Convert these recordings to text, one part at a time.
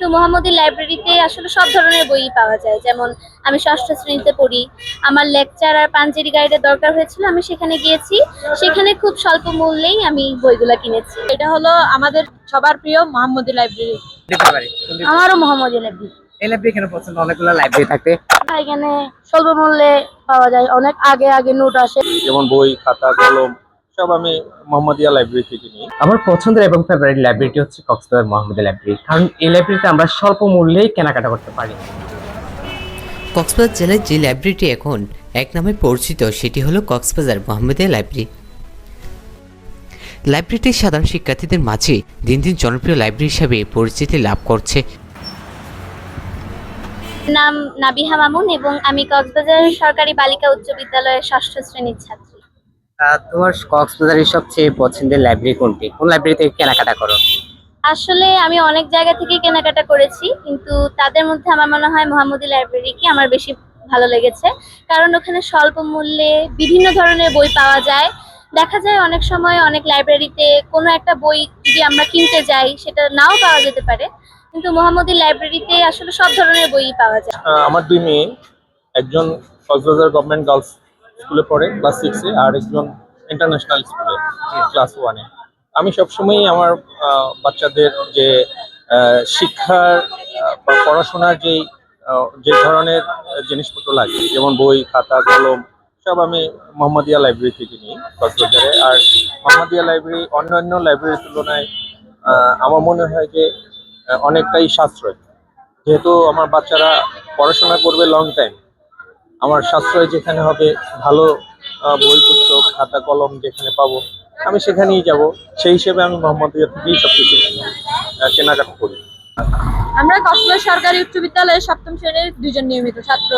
কিন্তু মোহাম্মদী লাইব্রেরিতে আসলে সব ধরনের বই পাওয়া যায়। যেমন আমি ষষ্ঠ শ্রেণীতে পড়ি আমার লেকচার আর পাঞ্জেরি গাইডের দরকার হয়েছিল আমি সেখানে গিয়েছি। সেখানে খুব স্বল্প মূল্যেই আমি বইগুলা কিনেছি। এটা হলো আমাদের সবার প্রিয় মোহাম্মদী লাইব্রেরি আমারও মোহাম্মদী লাইব্রেরি এই লাইব্রেরি কেন পছন্দ? অনেকগুলো লাইব্রেরি থাকতে এখানে স্বল্প মূল্যে পাওয়া যায় অনেক আগে আগে নোট আসে। যেমন বই খাতা কলম সব আমি মোহাম্মদিয়া লাইব্রেরি থেকে নিই। আমার পছন্দের এবং ফেভারিট লাইব্রেরিটি হচ্ছে কক্সবাজার মোহাম্মদী লাইব্রেরি কারণ এই লাইব্রেরিতে আমরা স্বল্প মূল্যেই কেনাকাটা করতে পারি। কক্সবাজার জেলায় যে লাইব্রেরিটি এখন এক নামে পরিচিত সেটি হলো কক্সবাজার মোহাম্মদিয়া লাইব্রেরি লাইব্রেরিটি সাধারণ শিক্ষার্থীদের মাঝে দিন দিন জনপ্রিয় লাইব্রেরি হিসাবে পরিচিতি লাভ করছে। নাম নাবিহা মামুন এবং আমি কক্সবাজার সরকারি বালিকা উচ্চ বিদ্যালয়ের ষষ্ঠ শ্রেণির ছাত্রী। তোমার কক্সবাজারের সবচেয়ে পছন্দের লাইব্রেরি কোনটি? কোন লাইব্রেরি থেকে কেনাকাটা করো? আসলে আমি অনেক জায়গা থেকে কেনাকাটা করেছি কিন্তু তাদের মধ্যে আমার মনে হয় মোহাম্মদী লাইব্রেরি কি আমার বেশি ভালো লেগেছে। কারণ ওখানে স্বল্প মূল্যে বিভিন্ন ধরনের বই পাওয়া যায়। দেখা যায় অনেক সময় অনেক লাইব্রেরিতে কোনো একটা বই যদি আমরা কিনতে যাই সেটা নাও পাওয়া যেতে পারে। কিন্তু মোহাম্মদী লাইব্রেরিতে আসলে সব ধরনের বই পাওয়া যায়। আমার দুই মেয়ে একজন কক্সবাজার গভর্নমেন্ট গার্লস স্কুলে পড়ে ক্লাস সিক্সে আর একজন ইন্টারন্যাশনাল স্কুলে ক্লাস ওয়ানে আমি সবসময়ই আমার বাচ্চাদের যে শিক্ষার পড়াশোনার যে যে ধরনের জিনিসপত্র লাগে, যেমন বই, খাতা, কলম, সব আমি মোহাম্মদিয়া লাইব্রেরি থেকে নিই কক্সবাজারে আর মোহাম্মদিয়া লাইব্রেরি অন্যান্য লাইব্রেরির তুলনায় আমার মনে হয় যে অনেকটাই সাশ্রয়। যেহেতু আমার বাচ্চারা পড়াশোনা করবে লং টাইম আমার সাশ্রয় যেখানে হবে ভালো আহ, বই পুস্তক খাতা কলম যেখানে পাবো আমি সেখানেই যাব। সেই হিসেবে আমি মোহাম্মদিয়া থেকেই সবকিছু আহ, কেনাকাটা করি। আমরা কক্সবাজার সরকারি উচ্চ বিদ্যালয়ের সপ্তম শ্রেণির দুজন নিয়মিত ছাত্র।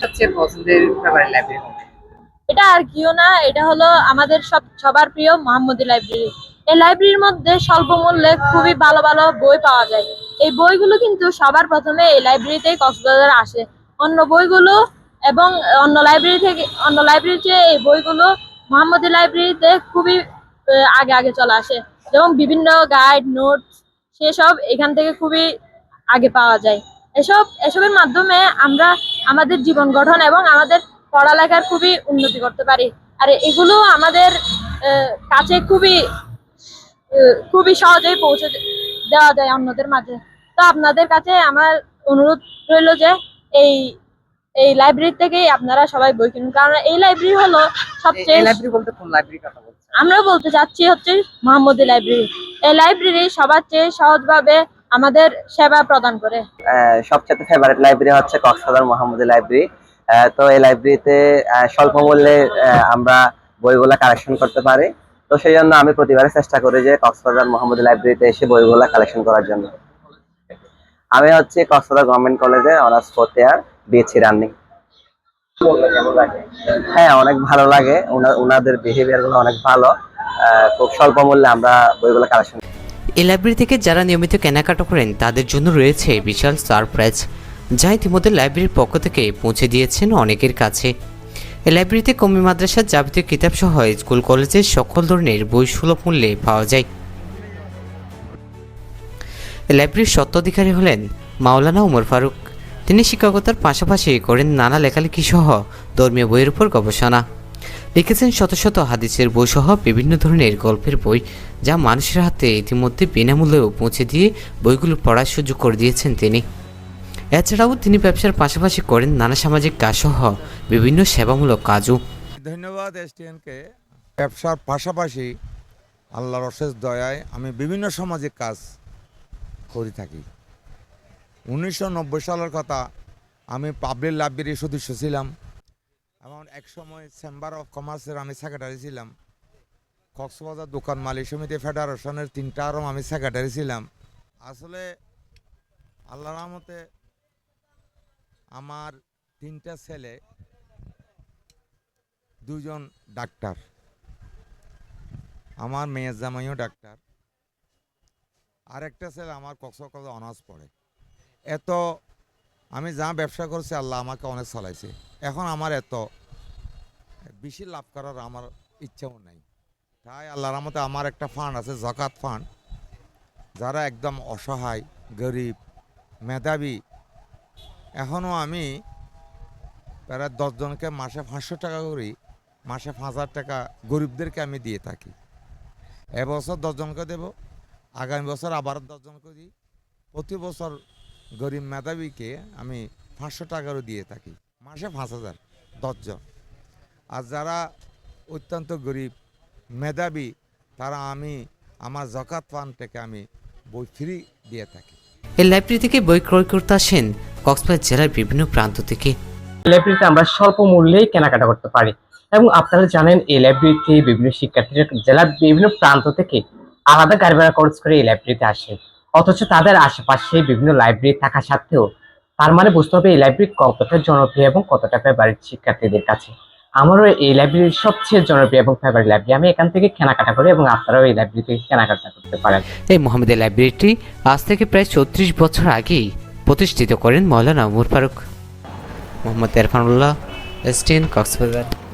সবচেয়ে পছন্দের ফেভারিট লাইব্রেরি এটা আর কিও না এটা হলো আমাদের সব সবার প্রিয় মোহাম্মদী লাইব্রেরি এই লাইব্রেরির মধ্যে স্বল্প মূল্যে খুবই ভালো ভালো বই পাওয়া যায়। এই বইগুলো কিন্তু সবার প্রথমে এই লাইব্রেরিতেই কক্সবাজার আসে। অন্য বইগুলো এবং অন্য লাইব্রেরি থেকে, অন্য লাইব্রেরির চেয়ে এই বইগুলো মোহাম্মদী লাইব্রেরিতে খুবই আগে আগে চলে আসে। যেমন বিভিন্ন গাইড নোটস সেসব এখান থেকে খুবই আগে পাওয়া যায়। এসব, এসবের মাধ্যমে আমরা আমাদের জীবন গঠন এবং আমাদের পড়ালেখার খুবই উন্নতি করতে পারি। আর এগুলো আমাদের কাছে খুবই খুবই সহজেই পৌঁছে দেওয়া যায় অন্যদের মাঝে। তো আপনাদের কাছে আমার অনুরোধ রইল যে এই এই লাইব্রেরি থেকেই আপনারা সবাই বই কিনুন। কারণ এই লাইব্রেরি হলো সবচেয়ে লাইব্রেরি বলতে কোন লাইব্রেরি কথা বলছো আমরা বলতে চাচ্ছি হচ্ছে মোহাম্মদী লাইব্রেরি এই লাইব্রেরি সবার চেয়ে সহজভাবে আমাদের সেবা প্রদান করে। সবচেয়ে ফেভারিট লাইব্রেরি হচ্ছে কক্সবাজার মোহাম্মদী লাইব্রেরি তো এই লাইব্রেরিতে স্বল্প মূল্যে আমরা বইগুলা কালেকশন করতে পারি। তো সেই জন্য আমি প্রতিবারে চেষ্টা করি যে কক্সবাজার মোহাম্মদী লাইব্রেরিতে এসে বইগুলা কালেকশন করার জন্য। আমি হচ্ছে কক্সবাজার গভর্নমেন্ট কলেজে honours fourth year BSc running হ্যাঁ অনেক ভালো লাগে। ওনা- ওনাদের বিহেভিয়ারগুলো অনেক ভালো। খুব স্বল্প মূল্যে আমরা বইগুলো কালেকশন এই লাইব্রেরি থেকে যারা নিয়মিত কেনাকাটা করেন, তাদের জন্য রয়েছে বিশাল সারপ্রাইজ যা ইতিমধ্যে লাইব্রেরির পক্ষ থেকে পৌঁছে দিয়েছেন অনেকের কাছে। এই লাইব্রেরিতে কমি মাদ্রাসার যাবতীয় কিতাব সহ স্কুল কলেজের সকল ধরনের বই সুলভ মূল্যে পাওয়া যায়। লাইব্রেরির স্বত্বাধিকারী হলেন মাওলানা উমর ফারুক। তিনি শিক্ষকতার পাশাপাশি করেন নানা লেখালেখি সহ ধর্মীয় বইয়ের উপর গবেষণা। লিখেছেন শত শত হাদিসের বই সহ বিভিন্ন ধরনের গল্পের বই, যা মানুষের হাতে ইতিমধ্যে বিনামূল্যেও পৌঁছে দিয়ে বইগুলো পড়ার সুযোগ করে দিয়েছেন তিনি। এছাড়াও তিনি ব্যবসার পাশাপাশি করেন নানা সামাজিক কাজ সহ বিভিন্ন সেবামূলক কাজও। ধন্যবাদ এসটিএনকে ব্যবসার পাশাপাশি আল্লাহর অশেষ দয়ায় আমি বিভিন্ন সামাজিক কাজ করে থাকি। উনিশশো নব্বই সালের কথা আমি পাবলিক লাইব্রেরির সদস্য ছিলাম। এবং এক সময় চেম্বার অফ কমার্সের আমি সেক্রেটারি ছিলাম। কক্সবাজার দোকান মালিক সমিতি ফেডারেশনের তিনটা আরম আমি সেক্রেটারি ছিলাম। আসলে আল্লাহ রহমতে আমার তিনটা ছেলে দুজন ডাক্তার। আমার মেয়ের জামাইও ডাক্তার। আরেকটা ছেলে আমার কক্সবাজার অনার্স পড়ে। এত, আমি যা ব্যবসা করছি আল্লাহ আমাকে অনেক চালাইছে। এখন আমার এত, বেশি লাভ করার আমার ইচ্ছাও নাই। তাই আল্লাহর রহমতে আমার একটা ফান্ড আছে জকাত ফান্ড যারা একদম অসহায়, গরিব, মেধাবী। এখনও আমি প্রায় দশজনকে মাসে পাঁচশো টাকা করি, মাসে পাঁচ হাজার টাকা গরিবদেরকে আমি দিয়ে থাকি। এবছর দশজনকে দেব, আগামী বছর আবার দশজনকে দিই। প্রতি বছর গরিব মেধাবীকে আমি পাঁচশো টাকারও দিয়ে থাকি। মাসে পাঁচ হাজার দশজন আর যারা অত্যন্ত গরিব মেধাবী তারা আমি আমার জকাত ফান্ড থেকে আমি বই ফ্রি দিয়ে থাকি। এই লাইব্রেরি থেকে বই ক্রয় করতে আসেন কক্সবাজার জেলার বিভিন্ন প্রান্ত থেকে। এই লাইব্রেরিতে আমরা স্বল্প মূল্যেই কেনাকাটা করতে পারি এবং আপনারা জানেন এই লাইব্রেরিতে বিভিন্ন শিক্ষার্থীরা জেলার বিভিন্ন প্রান্ত থেকে আলাদা গাড়ি ভাড়া খরচ করে এই লাইব্রেরিতে আসে। অথচ তাদের আশেপাশে বিভিন্ন লাইব্রেরি থাকা সত্ত্বেও তার মানে বুঝতে হবে এই লাইব্রেরি কতটা জনপ্রিয় এবং কতটা ফেভারিট শিক্ষার্থীদের কাছে। আমারও এই লাইব্রেরির সবচেয়ে জনপ্রিয় এবং ফেভারিট লাইব্রেরি আমি এখান থেকে কেনাকাটা করি এবং আপনারাও এই লাইব্রেরি থেকে কেনাকাটা করতে পারেন। এই মোহাম্মদের লাইব্রেরিটি আজ থেকে প্রায় চৌত্রিশ বছর আগেই প্রতিষ্ঠিত করেন Maulana Umar Faruk. Mohammad Erfanullah S STN Cox's Bazar.